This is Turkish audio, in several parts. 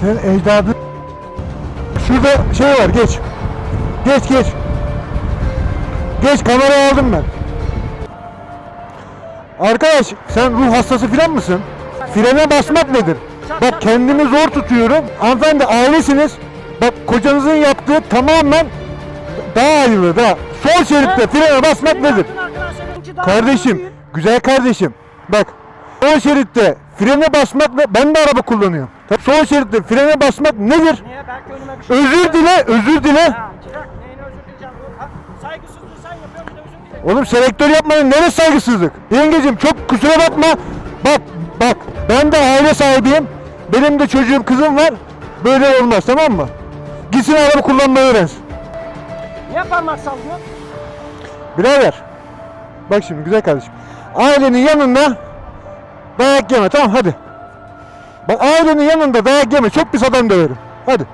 Senin ecdadın... Şurada şey var geç. Geç geç. Geç kamerayı aldım ben. Arkadaş sen ruh hastası filan mısın? Frene basmak nedir? Bak kendimi zor tutuyorum. Hanımefendi ailesiniz. Bak kocanızın yaptığı tamamen daha hayırlı daha. Sol şeritte frene basmak nedir? Kardeşim, güzel kardeşim. Bak, sol şeritte frene basmakla ben de araba kullanıyorum. Tabii Sol şeritte frene basmak nedir? Niye? Belki önüme bir şey Özür dile, özür dile. Çırak neyine özür dileyeceğim? Ha, Saygısızlığı sen yapıyorsun bir de özür dile. Oğlum selektör yapmanın neresi saygısızlık? Yengecim çok kusura bakma. Bak, bak ben de aile sahibiyim. Benim de çocuğum, kızım var. Böyle olmaz tamam mı? Gitsin araba kullanmayı öğrensin. Niye parmak sallıyorsun? Birader. Bak şimdi güzel kardeşim. Ailenin yanında dayak yeme tamam hadi. Bak ailenin yanında dayak yeme. Çok pis adam döverim. Hadi.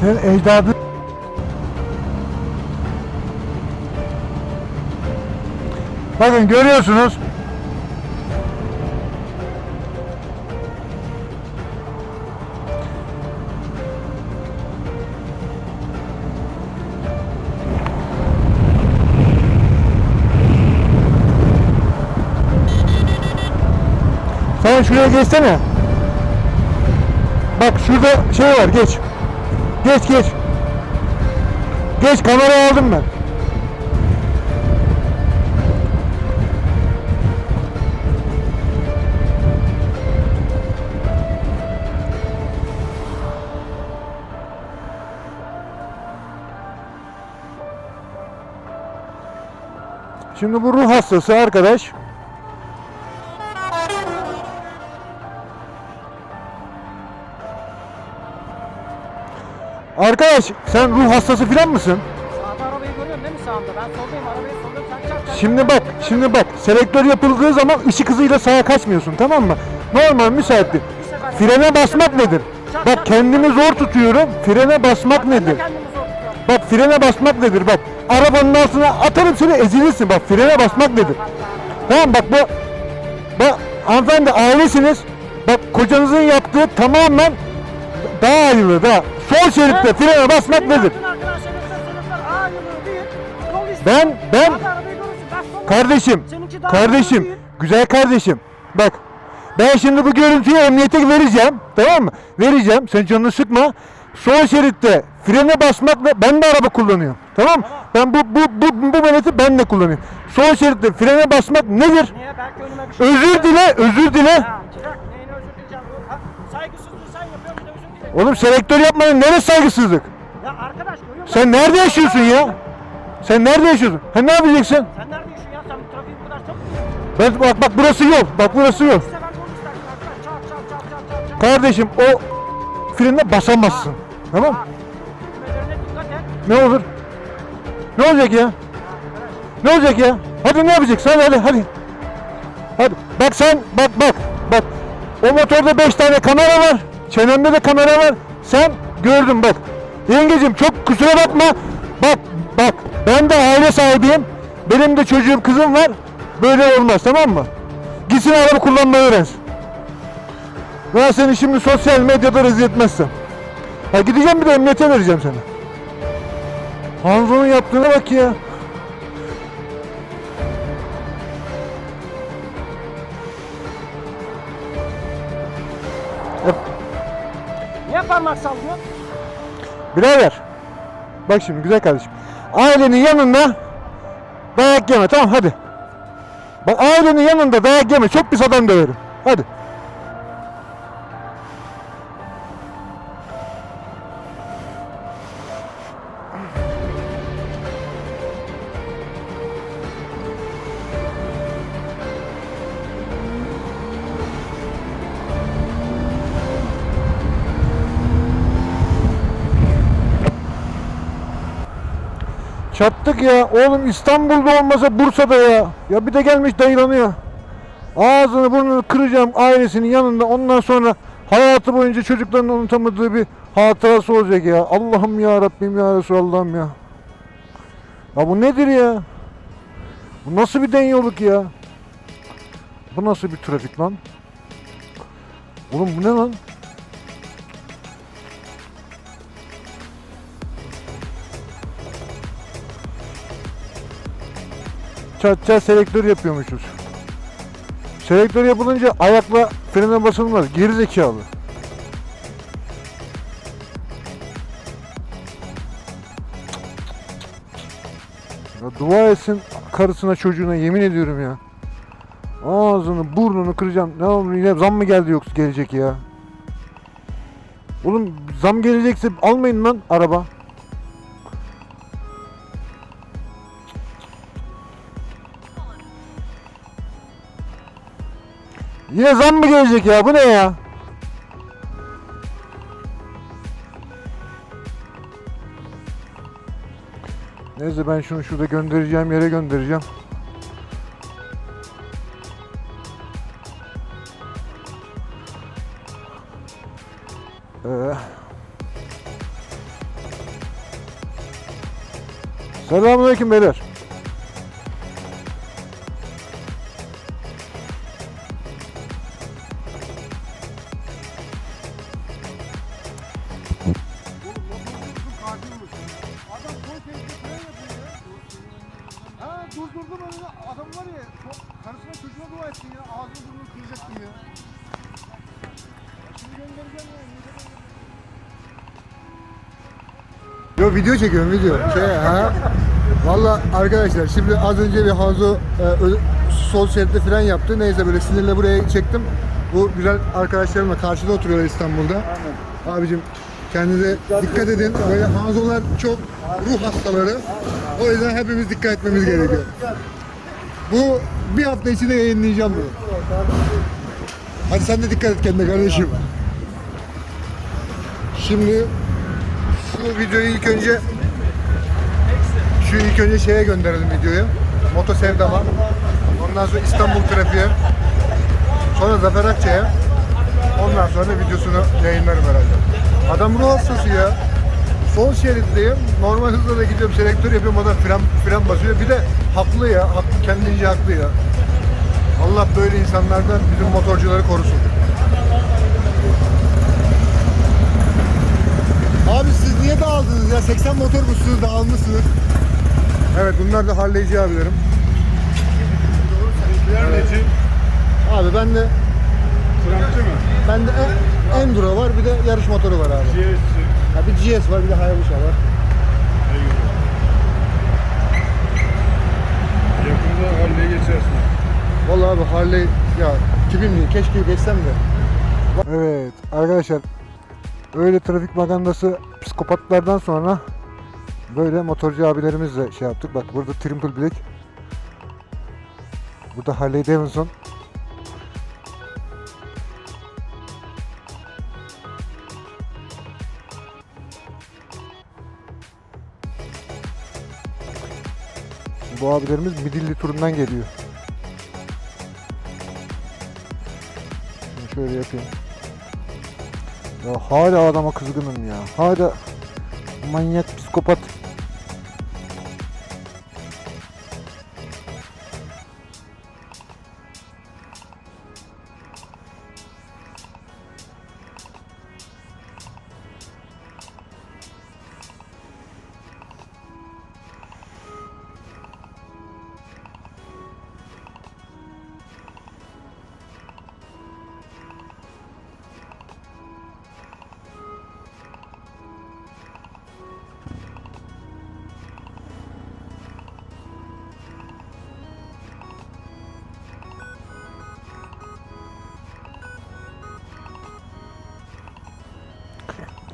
Sen ecdadın... Bakın görüyorsunuz. Sen şuraya geçsene. Bak şurada şey var geç. Geç geç. Geç kamerayı aldım ben. Şimdi bu ruh hastası arkadaş Arkadaş sen ruh hastası filan mısın? Sağda arabayı görüyorsun değil mi sağımda? Ben soldayım arabayı soldayım sen çarp çarp. Şimdi bak, şimdi bak. Selektör yapıldığı zaman ışık hızıyla sağa kaçmıyorsun tamam mı? Normal müsaittir. Frene basmak nedir? Bak kendimi zor tutuyorum. Frene basmak nedir? Bak frene basmak nedir? Bak arabanın altına atarım seni ezilirsin. Bak frene basmak nedir? Tamam bak bu bak hanımefendi ailesiniz. Bak kocanızın yaptığı tamamen daha hayırlı daha. Sol şeritte frene basmak nedir? ayrılığı. Ben ben kardeşim kardeşim güzel kardeşim bak ben şimdi bu görüntüyü emniyete vereceğim tamam mı? Vereceğim sen canını sıkma. Sol şeritte frene basmakla ben de araba kullanıyorum. Tamam mı? Ben bu bu bu bu meneti ben de kullanıyorum. Sol şeritte frene basmak nedir? Şey Özür dile, özür dile. Ya çırak neyine özür dileyeceğim? Ha, Saygısızlığı sen yapıyorsun bir de özür dile. Oğlum selektör yapmanın neresi saygısızlık? Ya arkadaş görüyor musun? Sen nerede yaşıyorsun ya? Sen nerede yaşıyorsun? Ha ne yapacaksın? Sen nerede yaşıyorsun ya? Sen bu trafiği bu kadar mu yapıyorsun? Ben bak bak burası yol. Bak burası yol. İşte ben bunu istersin arkadaş. Çarp çarp çarp çarp çarp çarp. Kardeşim o frene basamazsın. Tamam? Bak, Kelimelerine dikkat et. Ne olur? Ne olacak ya? Ne olacak ya? Hadi ne yapacaksın? Hadi hadi hadi. Hadi. Bak sen bak bak bak. O motorda 5 tane kamera var. Çenemde de kamera var. Sen gördün bak. Yengecim çok kusura bakma. Bak bak ben de aile sahibiyim. Benim de çocuğum kızım var. Böyle olmaz tamam mı? Gitsin araba kullanmayı öğrensin. Ben seni şimdi sosyal medyada rezil etmezsem. Ha gideceğim bir de emniyete vereceğim seni. Hanzo'nun yaptığına bak ya. Yap. Niye parmak sallıyor? Birader. Bak şimdi güzel kardeşim. Ailenin yanında dayak yeme tamam hadi. Bak ailenin yanında dayak yeme. Çok pis adam döverim. Hadi. Çattık ya. Oğlum İstanbul'da olmasa Bursa'da ya. Ya bir de gelmiş dayılanıyor. Ağzını burnunu kıracağım ailesinin yanında. Ondan sonra hayatı boyunca çocukların unutamadığı bir hatırası olacak ya. Allah'ım ya Rabbim ya Resulallah'ım ya. Ya bu nedir ya? Bu nasıl bir denyoluk ya? Bu nasıl bir trafik lan? Oğlum bu ne lan? Çat çat selektör yapıyormuşuz. Selektör yapılınca ayakla frene basılmaz. Geri zekalı. Ya dua etsin karısına çocuğuna yemin ediyorum ya. Ağzını burnunu kıracağım. Ne olur yine zam mı geldi yoksa gelecek ya. Oğlum zam gelecekse almayın lan araba. Yine zam mı gelecek ya? Bu ne ya? Neyse ben şunu şurada göndereceğim yere göndereceğim. Ee, Selamünaleyküm beyler. Adam var ya karısına çocuğuna dua etsin ya ağzını burnunu kıracaktım ya. Şimdi göndereceğim ya. Yo video çekiyorum video. Şey ha. Valla arkadaşlar şimdi az önce bir Hanzo e, ö- sol şeritte fren yaptı. Neyse böyle sinirle buraya çektim. Bu güzel arkadaşlarımla karşıda oturuyorlar İstanbul'da. Abicim kendinize dikkat edin. Böyle Hanzolar çok ruh hastaları. O yüzden hepimiz dikkat etmemiz gerekiyor. Bu bir hafta içinde yayınlayacağım bunu. Hadi sen de dikkat et kendine kardeşim. Şimdi şu videoyu ilk önce Şu ilk önce şeye gönderelim videoyu. Moto Sevdam'a. Ondan sonra İstanbul Trafiğe. Sonra Zafer Akçay'a. Ondan sonra videosunu yayınlarım herhalde. Adam ruh hastası ya. Sol şeritteyim. Normal hızla da gidiyorum. Selektör yapıyorum. O da fren, fren basıyor. Bir de haklı ya. Haklı, kendince haklı ya. Allah böyle insanlardan bizim motorcuları korusun. Abi siz niye dağıldınız ya? 80 motor musunuz dağılmışsınız. Evet bunlar da Harley'ci abilerim. Neci? Abi bende Trampçı mı? bende en- Enduro var bir de yarış motoru var abi. GS'ci. Ha, bir GS var bir de Hayabusa var. Yakında Harley'e geçersin. Vallahi abi Harley ya tipim değil. Keşke geçsem de. Evet arkadaşlar öyle trafik magandası psikopatlardan sonra böyle motorcu abilerimizle şey yaptık. Bak burada Triple Black. Burada Harley Davidson. Bu abilerimiz Midilli turundan geliyor. Şunu şöyle yapayım. Ya hala adama kızgınım ya. Hala manyak psikopat.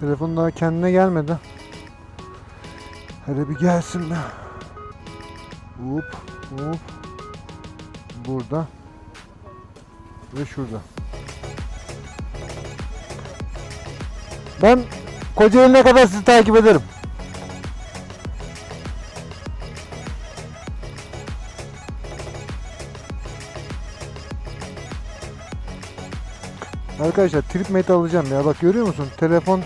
Telefon daha kendine gelmedi. Hele bir gelsin be. Hop hop. Burada. Ve şurada. Ben Kocaeli'ne kadar sizi takip ederim. Arkadaşlar trip mate alacağım ya bak görüyor musun telefon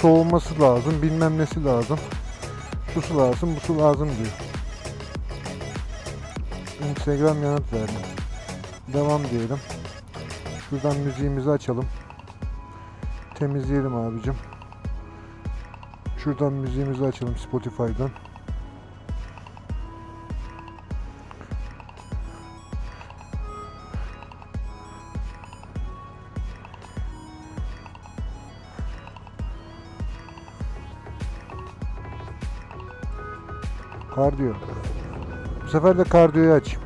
soğuması lazım bilmem nesi lazım. Şusu lazım busu lazım diyor. Instagram yanıt verdi devam diyelim. Şuradan müziğimizi açalım. Temizleyelim abicim. Şuradan müziğimizi açalım Spotify'dan Kardiyo. Bu sefer de kardiyoyu aç.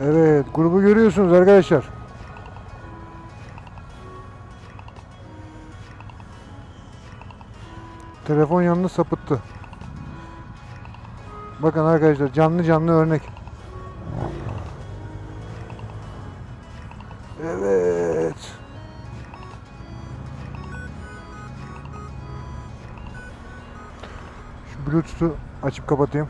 Evet, grubu görüyorsunuz arkadaşlar. Telefon yanını sapıttı. Bakın arkadaşlar canlı canlı örnek. Evet. Şu Bluetooth'u açıp kapatayım.